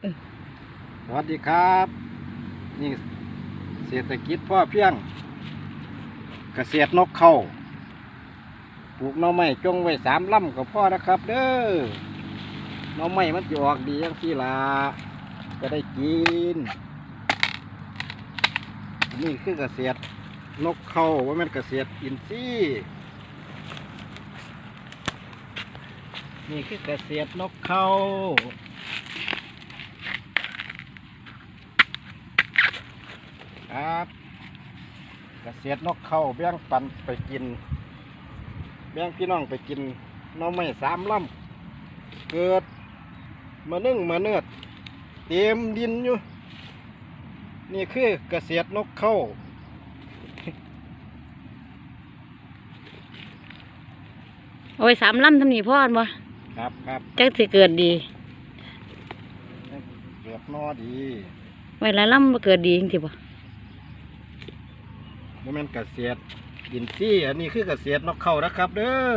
สวัสดีครับ นี่เศรษฐกิจพ่อเพียงเกษตรนกเข้าปลูกหน่อไม้จงไว้สามลำก็พ่อนะครับ เด้อหน่อไม้มันจะออกดีอย่างที่ละจะได้กิน นี่คือเกษตรนกเข้าว่ามันเกษตรอินทรีย์นี่คือเกษตรนกเข้า ครับเกษตรนกเข้าแบ่งปันไปกิน แบ่งพี่น้องไปกินหน้องไม้สามลำเกิดมานึ่งมาเนือดเต็มดินอยู่ นี่คือเกษตรนกเข้าโอ้ยสามลำทำนี่พ่อบ่ครับครับจักสิเกิดดีเกิดนอดีไว้หลายลำบ่เกิดดีจริงๆบ่ โมเมนต์เกษตรอินทรีย์อันนี้คือเกษตรนกเข้านะครับเด้อ